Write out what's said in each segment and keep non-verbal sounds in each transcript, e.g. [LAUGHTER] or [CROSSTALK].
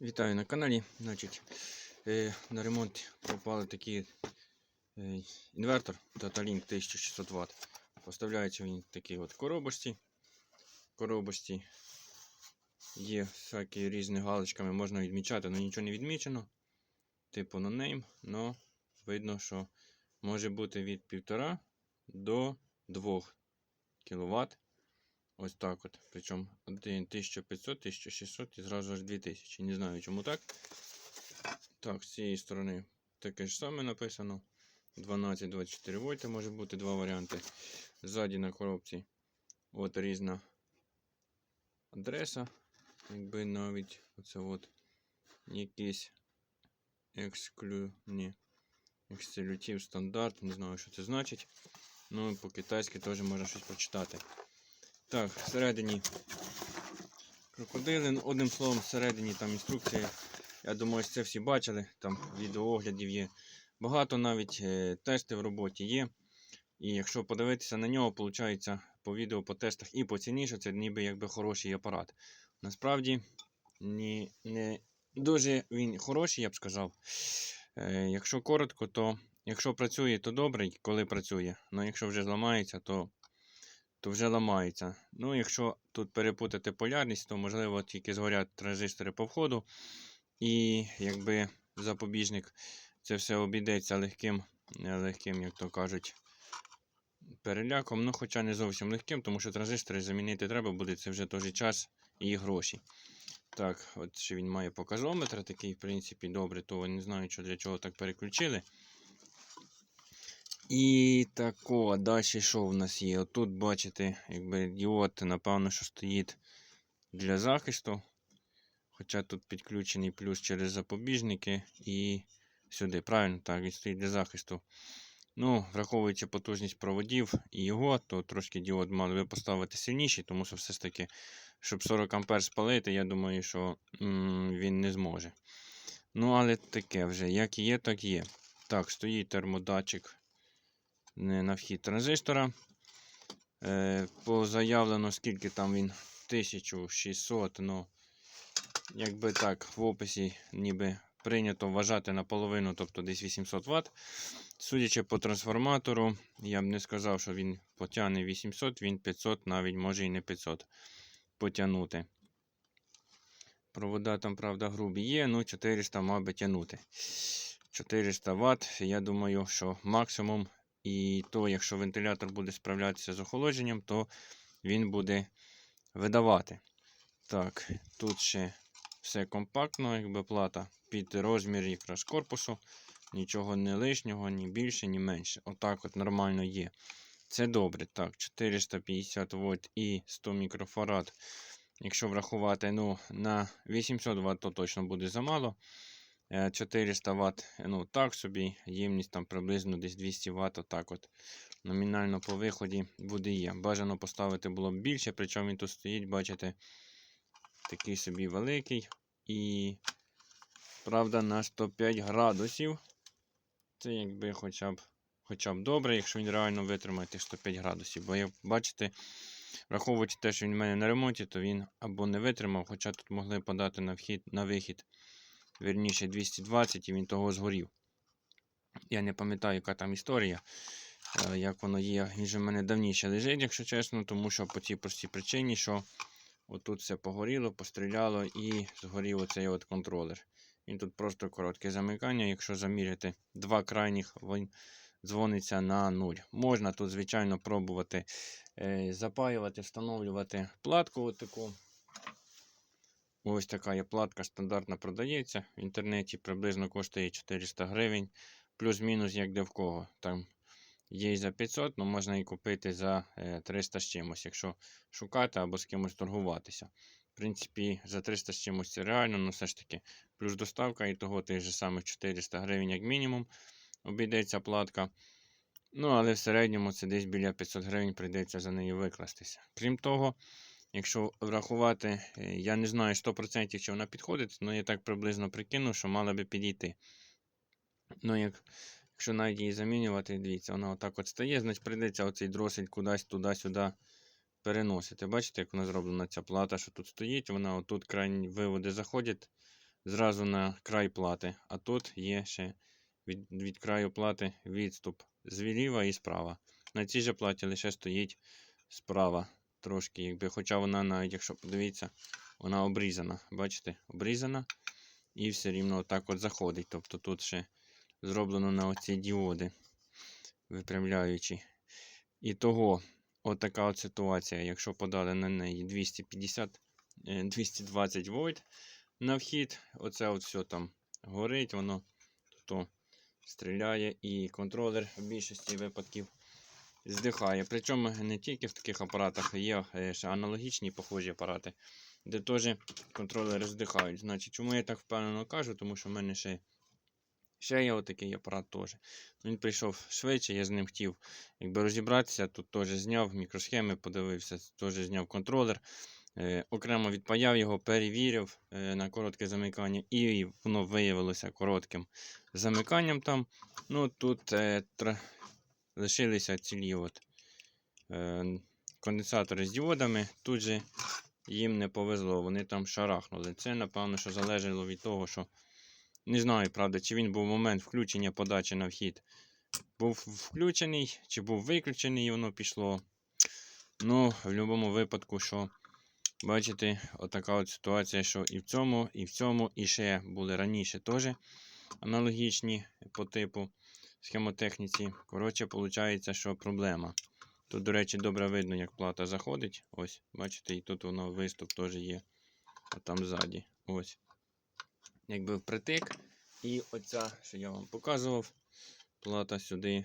Вітаю на каналі. Значить, е, на ремонт попали такий е, інвертор Datalink 1600 Вт. Поставляється він в такій от коробочці. Коробочці є всякі різні галочками, можна відмічати, але нічого не відмічено. Типу noname, але видно, що може бути від 1,5 до 2 кВт. Ось так от. Причому 1500, 1600 і зразу аж 2000. Не знаю чому так. Так, з цієї сторони таке ж саме написано. 12-24 вольта може бути два варіанти. Ззаді на коробці от різна адреса. Якби навіть оце от якийсь ексклю... Ні. Ексклютив стандарт. Не знаю, що це значить. Ну, по-китайськи теж можна щось прочитати. Так, всередині крокодили. Одним словом, всередині там інструкція. Я думаю, це всі бачили. Там відеооглядів є. Багато навіть е, тести в роботі є. І якщо подивитися на нього, виходить по відео, по тестах і по ціні, що це ніби якби хороший апарат. Насправді ні, не дуже він хороший, я б сказав. Е, якщо коротко, то якщо працює, то добре, коли працює. Але якщо вже зламається, то то вже ламається. Ну, якщо тут перепутати полярність, то можливо тільки згорять транзистори по входу. І якби запобіжник це все обійдеться легким, легким, як то кажуть, переляком. Ну, хоча не зовсім легким, тому що транзистори замінити треба буде, це вже той час і гроші. Так, от ще він має показометр, такий, в принципі, добре, то не знаю, що для чого так переключили. І тако, далі що в нас є? Отут, бачите, якби діод, напевно, що стоїть для захисту. Хоча тут підключений плюс через запобіжники і сюди. Правильно, так, він стоїть для захисту. Ну, враховуючи потужність проводів і його, то трошки діод мали би поставити сильніший, тому що все ж таки, щоб 40 А спалити, я думаю, що м він не зможе. Ну, але таке вже, як є, так є. Так, стоїть термодатчик на вхід транзистора. Е, По заявлено, скільки там він 1600, ну, якби так, в описі ніби прийнято вважати наполовину, тобто десь 800 Вт. Судячи по трансформатору, я б не сказав, що він потягне 800, він 500, навіть може і не 500 потягнути. Провода там, правда, грубі є, ну 400 мав би тягнути. 400 Вт, я думаю, що максимум і то, якщо вентилятор буде справлятися з охолодженням, то він буде видавати. Так, тут ще все компактно, якби плата під розмір якраз корпусу. Нічого не лишнього, ні більше, ні менше. Отак от нормально є. Це добре. Так, 450 вольт і 100 мікрофарад. Якщо врахувати ну, на 800 Вт, то точно буде замало. 400 Вт, ну так собі, ємність там приблизно десь 200 Вт, отак от. Номінально по виході буде є. Бажано поставити було б більше, причому він тут стоїть, бачите, такий собі великий. І, правда, на 105 градусів. Це якби хоча б хоча б добре, якщо він реально витримає тих 105 градусів. Бо, як бачите, враховуючи те, що він в мене на ремонті, то він або не витримав, хоча тут могли подати на вхід, на вихід Вірніше 220 і він того згорів. Я не пам'ятаю, яка там історія, е, як воно є. Він же в мене давніше лежить, якщо чесно, тому що по тій простій причині, що отут все погоріло, постріляло і згорів оцей от контролер. Він тут просто коротке замикання. Якщо заміряти два крайніх, він дзвониться на 0. Можна тут, звичайно, пробувати е, запаювати, встановлювати платку. от таку. Ось така є платка стандартна продається. В інтернеті приблизно коштує 400 гривень. Плюс-мінус, як де в кого. Там є і за 500, але ну, можна і купити за 300 з чимось, якщо шукати або з кимось торгуватися. В принципі, за 300 з чимось це реально, але все ж таки, плюс доставка і того тих же самих 400 гривень, як мінімум, обійдеться платка. Ну, але в середньому це десь біля 500 гривень прийдеться за неї викластися. Крім того, Якщо врахувати, е, я не знаю 100% чи вона підходить, але я так приблизно прикинув, що мала би підійти. Ну, як, Якщо навіть її замінювати, дивіться, вона отак от стає, значить прийдеться оцей дросель кудись туди-сюди переносити. Бачите, як вона зроблена ця плата, що тут стоїть, вона отут крайні виводи заходять зразу на край плати. А тут є ще від, від краю плати відступ зліва і справа. На цій же платі лише стоїть справа трошки, якби, хоча вона навіть, якщо подивіться, вона обрізана. Бачите, обрізана і все рівно отак от заходить. Тобто тут ще зроблено на оці діоди, випрямляючи. І того, отака от ситуація, якщо подали на неї 250, е, 220 вольт на вхід, оце от все там горить, воно то стріляє і контролер в більшості випадків здихає. Причому не тільки в таких апаратах є е, ще аналогічні похожі апарати, де теж контролери здихають. Значить, чому я так впевнено кажу? Тому що в мене ще, ще є отакий апарат теж. Він прийшов швидше, я з ним хотів якби розібратися. Тут теж зняв мікросхеми, подивився, теж зняв контролер. Е, окремо відпаяв його, перевірив е, на коротке замикання, і воно виявилося коротким замиканням там. Ну, тут. Лишилися цілі от, е, конденсатори з діодами. Тут же їм не повезло, вони там шарахнули. Це, напевно, що залежало від того, що не знаю, правда, чи він був момент включення подачі на вхід. Був включений, чи був виключений, і воно пішло. Ну, в будь-якому випадку, що бачите, отака от ситуація, що і в цьому, і в цьому, і ще були раніше теж аналогічні по типу схемотехніці. Коротше, виходить, що проблема. Тут, до речі, добре видно, як плата заходить. Ось, бачите, і тут воно виступ теж є. А там ззаді. Ось. Якби впритик. І оця, що я вам показував, плата сюди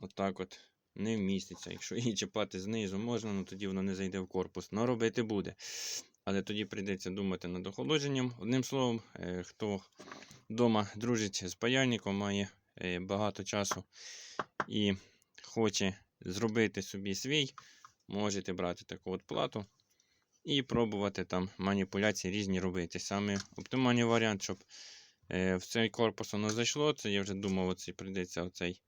отак от не вміститься. Якщо її чіпати знизу можна, ну тоді вона не зайде в корпус. Но робити буде. Але тоді прийдеться думати над охолодженням. Одним словом, е, хто вдома дружить з паяльником, має багато часу і хоче зробити собі свій, можете брати таку от плату і пробувати там маніпуляції різні робити. Саме оптимальний варіант, щоб е, в цей корпус воно зайшло, це я вже думав, оцей прийдеться оцей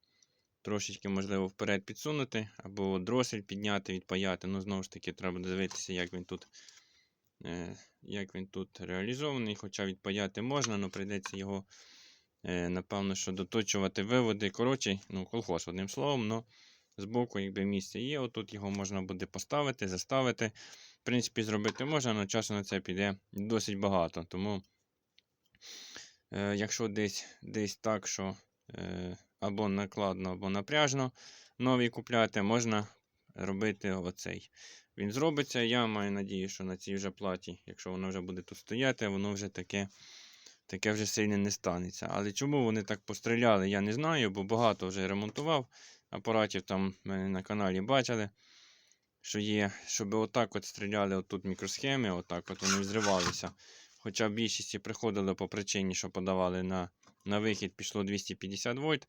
трошечки, можливо, вперед підсунути, або дросель підняти, відпаяти. Ну, знову ж таки, треба дивитися, як він тут. е, Як він тут реалізований, хоча відпаяти можна, але прийдеться його, е, напевно, що доточувати виводи. Коротше, ну, колхоз, одним словом, але збоку, якби місце є, отут його можна буде поставити, заставити. В принципі, зробити можна, але часу на це піде досить багато. Тому, е, якщо десь десь так, що е, або накладно, або напряжно нові купляти, можна робити оцей. Він зробиться. Я маю надію, що на цій вже платі, якщо воно вже буде тут стояти, воно вже таке таке вже сильно не станеться. Але чому вони так постріляли, я не знаю, бо багато вже ремонтував апаратів там в мене на каналі бачили, що є, щоб отак от стріляли отут мікросхеми, отак от вони взривалися. Хоча більшості приходили по причині, що подавали на на вихід, пішло 250 вольт,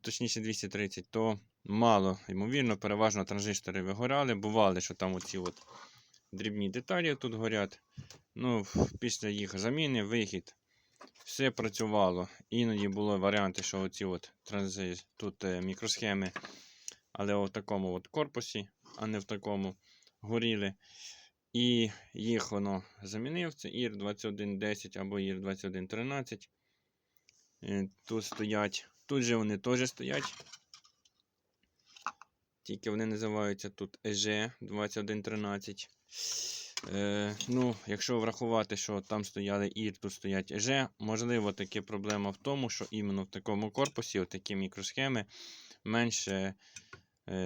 точніше 230, то мало, ймовірно, переважно транзистори вигорали. Бували, що там оці от дрібні деталі тут горять. Ну, Після їх заміни, вихід, все працювало. Іноді були варіанти, що оці от транзи, тут е, мікросхеми, але в такому от корпусі, а не в такому горіли. І їх воно замінив. Це IR 2110 або IR 2113. Е, Тут стоять. Тут же вони теж стоять. Тільки вони називаються тут EG 2113. Е, ну, Якщо врахувати, що там стояли IR, тут стоять EG, можливо, таке проблема в тому, що іменно в такому корпусі такі мікросхеми менш е,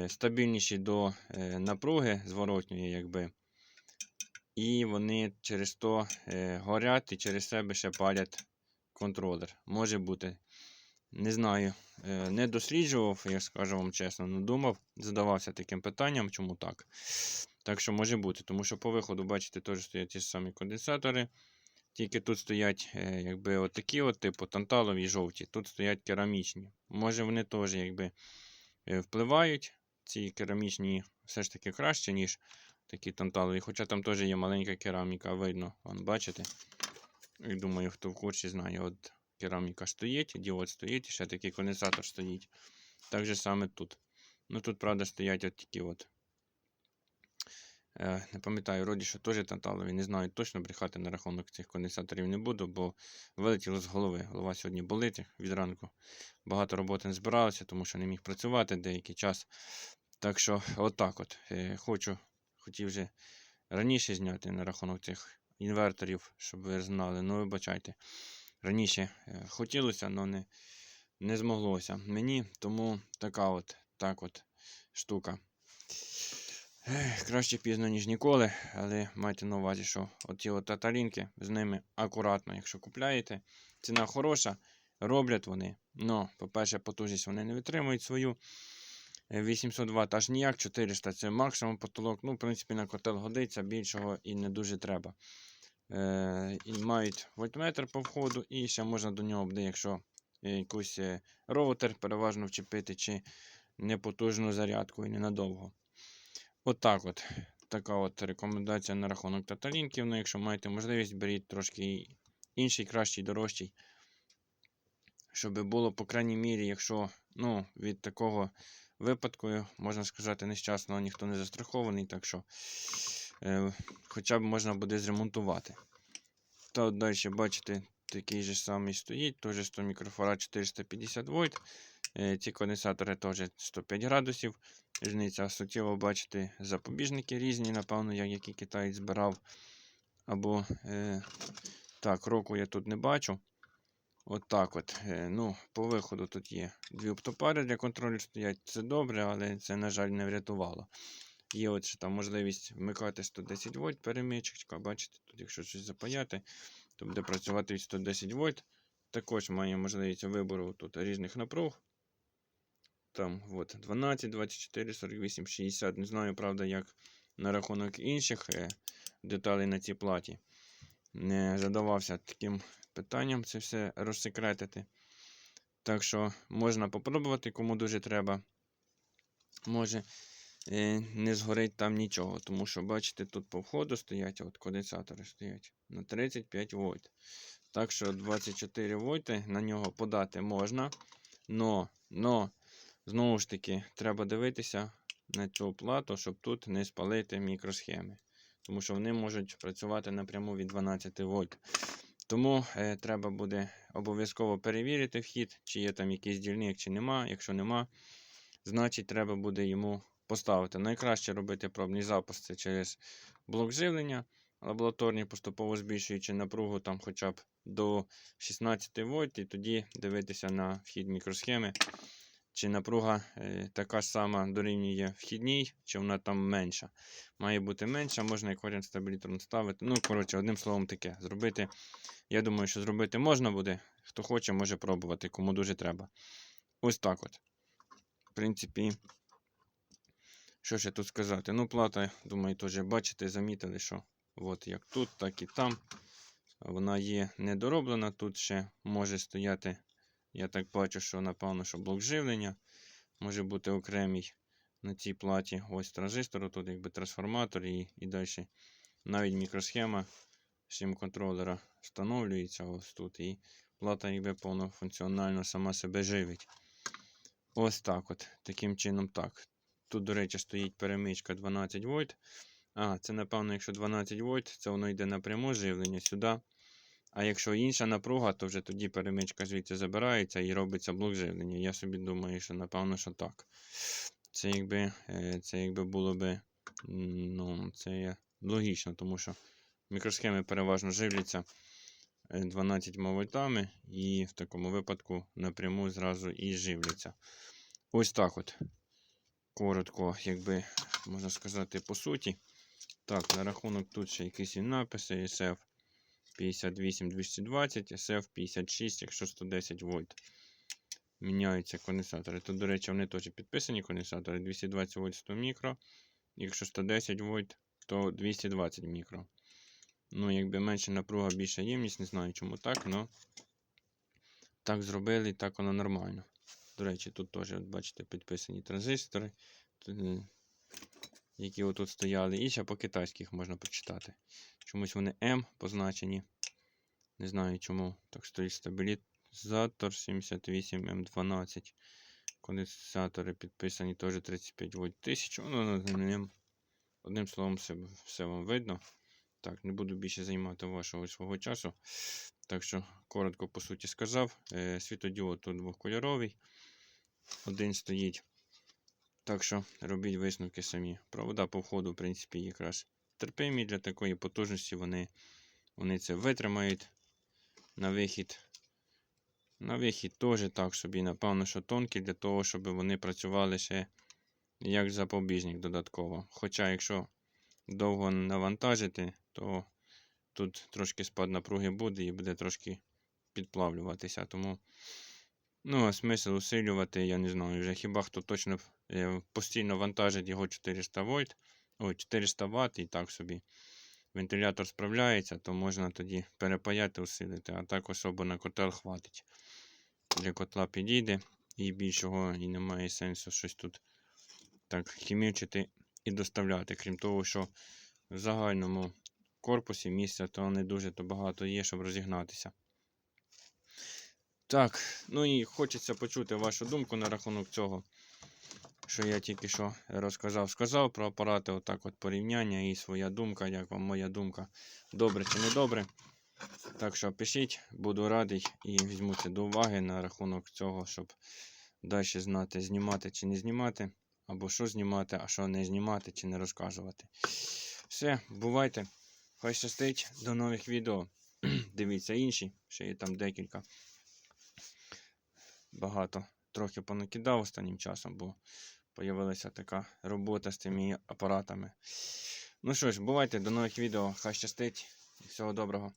стабільніші до е, напруги зворотньої, якби. І вони через то е, горять і через себе ще палять контролер. Може бути. Не знаю. Е, не досліджував, я скажу вам чесно, але думав, задавався таким питанням, чому так. Так що може бути, тому що по виходу, бачите, теж стоять ті самі конденсатори. Тільки тут стоять е, якби отакі, от, типу танталові жовті, тут стоять керамічні. Може вони теж якби е, впливають. Ці керамічні все ж таки краще, ніж такі танталові. Хоча там теж є маленька кераміка, видно. Вон, бачите? І думаю, хто в курсі знає, от кераміка стоїть, діод стоїть, ще такий конденсатор стоїть. Так же саме тут. Ну тут, правда, стоять от такі от Не пам'ятаю, вроді, що теж танталові, не знаю точно брехати на рахунок цих конденсаторів не буду, бо вилетіло з голови. Голова сьогодні болить від ранку. Багато роботи не збиралося, тому що не міг працювати деякий час. Так що, отак от. Е, Хочу, хотів вже раніше зняти на рахунок цих інверторів, щоб ви знали. Ну, вибачайте. Раніше е, хотілося, але не, не змоглося мені, тому така от, так от штука. Краще пізно, ніж ніколи, але майте на увазі, що оці от татарінки, з ними акуратно, якщо купляєте. Ціна хороша, роблять вони. Ну, по-перше, потужність вони не витримують свою. Е, 800 Вт аж ніяк, 400 це максимум потолок. Ну, в принципі, на котел годиться, більшого і не дуже треба. Е, і мають вольтметр по входу, і ще можна до нього буде, якщо е, якийсь е, роутер переважно вчепити, чи непотужну зарядку і ненадовго. Отак от, Така от рекомендація на рахунок таталінків. Ну, якщо маєте можливість, беріть трошки інший, кращий, дорожчий. Щоб було, по крайній мірі, якщо ну, від такого випадку, можна сказати, нещасного ніхто не застрахований, так що е, хоча б можна буде зремонтувати. Та от далі, бачите, такий же самий стоїть, теж 100 мікрофарад 450 вольт. Е, ці конденсатори теж 105 градусів. Різниця суттєво, бачите, запобіжники різні, напевно, як які китаєць збирав. Або е, так, року я тут не бачу. От так от. Е, ну, по виходу тут є дві оптопари для контролю стоять. Це добре, але це, на жаль, не врятувало. Є от ще там можливість вмикати 110 вольт перемичка. Бачите, тут, якщо щось запаяти, то буде працювати від 110 вольт. Також має можливість вибору тут різних напруг. Там от 12, 24, 48, 60. Не знаю, правда, як на рахунок інших е, деталей на цій платі. Не задавався таким питанням це все розсекретити. Так що можна попробувати, кому дуже треба. Може е, не згорить там нічого. Тому що, бачите, тут по входу стоять, от конденсатори стоять на 35 вольт. Так що 24 вольти на нього подати можна. Но, но, знову ж таки, треба дивитися на цю плату, щоб тут не спалити мікросхеми. Тому що вони можуть працювати напряму від 12 вольт. Тому е, треба буде обов'язково перевірити вхід, чи є там якийсь дільник, чи нема. Якщо нема, значить треба буде йому поставити. Найкраще робити пробний запуск через блок живлення лабораторні, поступово збільшуючи напругу там хоча б до 16 вольт, і тоді дивитися на вхід мікросхеми. Чи напруга е, така сама дорівнює вхідній, чи вона там менша. Має бути менша, можна як варіант стабілітором ставити. Ну, коротше, одним словом таке. Зробити. Я думаю, що зробити можна буде. Хто хоче, може пробувати, кому дуже треба. Ось так от. В принципі, що ще тут сказати? Ну, плата, думаю, теж бачите, замітили, що от як тут, так і там. Вона є недороблена. Тут ще може стояти. Я так бачу, що напевно, що блок живлення може бути окремий на цій платі. Ось транзистор, тут якби трансформатор і, і далі навіть мікросхема сім контролера встановлюється ось тут. І плата якби повнофункціонально сама себе живить. Ось так от. Таким чином так. Тут, до речі, стоїть перемичка 12 вольт. А, це, напевно, якщо 12 вольт, це воно йде напряму живлення сюди. А якщо інша напруга, то вже тоді перемичка звідси забирається і робиться блок живлення. Я собі думаю, що напевно, що так. Це якби е, це якби було би ну, це логічно, тому що мікросхеми переважно живляться е, 12 вольтами, і в такому випадку напряму зразу і живляться. Ось так от. Коротко, якби можна сказати, по суті. Так, на рахунок тут ще якісь і написи SF 58220, SF 56, якщо 110 вольт. Міняються конденсатори. Тут, до речі, вони теж підписані конденсатори 220 вольт 100 мікро. Якщо 110 вольт, то 220 мікро. Ну, якби менше напруга, більша ємність, не знаю чому так, але так зробили так воно нормально. До речі, тут теж, от бачите, підписані транзистори, е, які отут стояли. І ще по китайських можна почитати. Чомусь вони М позначені. Не знаю чому. Так стоїть стабілізатор 78М12. Конденсатори підписані теж 35 вольт 1000. Ну, ну, Одним словом, все, все вам видно. Так, не буду більше займати вашого свого часу. Так що, коротко по суті сказав. Е, світодіод тут двохкольоровий. Один стоїть. Так що робіть висновки самі. Провода по входу, в принципі, якраз терпимі для такої потужності. Вони, вони це витримають на вихід. На вихід теж так собі, напевно, що тонкі для того, щоб вони працювали ще як запобіжник додатково. Хоча, якщо довго навантажити, то тут трошки спад напруги буде і буде трошки підплавлюватися. Тому ну, а смисл усилювати, я не знаю. Вже хіба хто точно е, постійно вантажить його 400 вольт, ой, 400 Вт і так собі. Вентилятор справляється, то можна тоді перепаяти, усилити, а так особо на котел хватить. Для котла підійде і більшого і немає сенсу щось тут так хімічити і доставляти. Крім того, що в загальному корпусі місця то не дуже то багато є, щоб розігнатися. Так, ну і хочеться почути вашу думку на рахунок цього, що я тільки що розказав. Сказав про апарати, отак от порівняння і своя думка, як вам моя думка, добре чи не добре. Так що пишіть, буду радий і візьму це до уваги на рахунок цього, щоб далі знати, знімати чи не знімати, або що знімати, а що не знімати чи не розказувати. Все, бувайте. Хай щастить, до нових відео. [CLEARS THROAT] Дивіться інші, ще є там декілька. Багато трохи понакидав останнім часом, бо з'явилася така робота з тими апаратами. Ну що ж, бувайте, до нових відео. Хай щастить. Всього доброго.